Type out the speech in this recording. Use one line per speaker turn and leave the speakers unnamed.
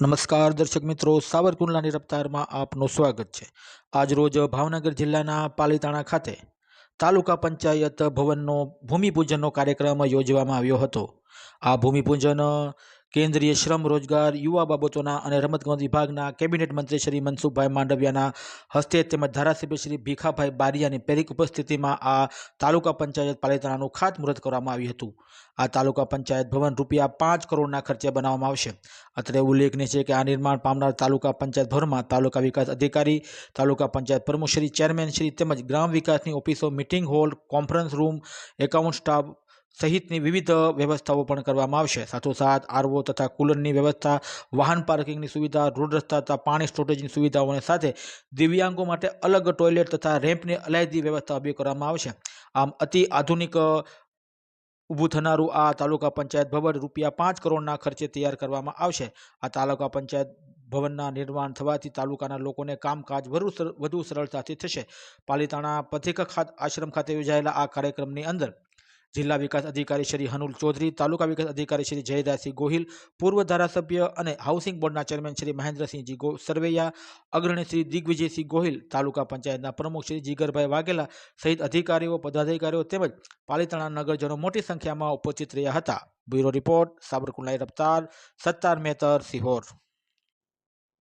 નમસ્કાર દર્શક મિત્રો સાવરકુંડલાની રફતારમાં આપનું સ્વાગત છે. આજરોજ ભાવનગર જિલ્લાના પાલીતાણા ખાતે તાલુકા પંચાયત ભવનનો ભૂમિપૂજનનો કાર્યક્રમ યોજવામાં આવ્યો હતો. આ ભૂમિપૂજન કેન્દ્રીય શ્રમ, રોજગાર, યુવા બાબતોના અને રમતગમત વિભાગના કેબિનેટ મંત્રી શ્રી મનસુખભાઈ માંડવિયાના હસ્તે તેમજ ધારાસભ્ય શ્રી ભીખાભાઈ બારિયાની પ્રેરિક ઉપસ્થિતિમાં આ તાલુકા પંચાયત પાલિતાણાનું ખાતમુહૂર્ત કરવામાં આવ્યું હતું. આ તાલુકા પંચાયત ભવન રૂપિયા પાંચ કરોડના ખર્ચે બનાવવામાં આવશે. અત્રે ઉલ્લેખનીય છે કે આ નિર્માણ પામનાર તાલુકા પંચાયત ભવનમાં તાલુકા વિકાસ અધિકારી, તાલુકા પંચાયત પ્રમુખ શ્રી, ચેરમેન શ્રી તેમજ ગ્રામ વિકાસની ઓફિસો, meeting hall, conference room, account staff સહિતની વિવિધ વ્યવસ્થાઓ પણ કરવામાં આવશે. સાથોસાથ આરવો તથા કુલરની વ્યવસ્થા, વાહન પાર્કિંગની સુવિધા, રોડ રસ્તા તથા પાણી સ્ટોરેજની સુવિધાઓની સાથે દિવ્યાંગો માટે અલગ ટોયલેટ તથા રેમ્પની અલાયદી વ્યવસ્થા ઊભી કરવામાં આવશે. આમ અતિ આધુનિક ઊભું થનારું આ તાલુકા પંચાયત ભવન રૂપિયા પાંચ કરોડના ખર્ચે તૈયાર કરવામાં આવશે. આ તાલુકા પંચાયત ભવનના નિર્માણ થવાથી તાલુકાના લોકોને કામકાજ વધુ સર- વધુ સરળતાથી થશે. પાલિતાણા પથિક આશ્રમ ખાતે યોજાયેલા આ કાર્યક્રમની અંદર જિલ્લા વિકાસ અધિકારી શ્રી હનુલ ચૌધરી, તાલુકા વિકાસ અધિકારી શ્રી જયદાસિંહ ગોહિલ, પૂર્વ ધારાસભ્ય અને હાઉસિંગ બોર્ડના ચેરમેન શ્રી મહેન્દ્રસિંહજી ગો સરવૈયા, અગ્રણી શ્રી દિગ્વિજયસિંહ ગોહિલ, તાલુકા પંચાયતના પ્રમુખ શ્રી જીગરભાઈ વાઘેલા સહિત અધિકારીઓ, પદાધિકારીઓ તેમજ પાલિતાણા નગરજનો મોટી સંખ્યામાં ઉપસ્થિત રહ્યા હતા. બ્યુરો રિપોર્ટ સાબરકુંડલાઈ રફતાર સત્તાર મેતર, સિહોર.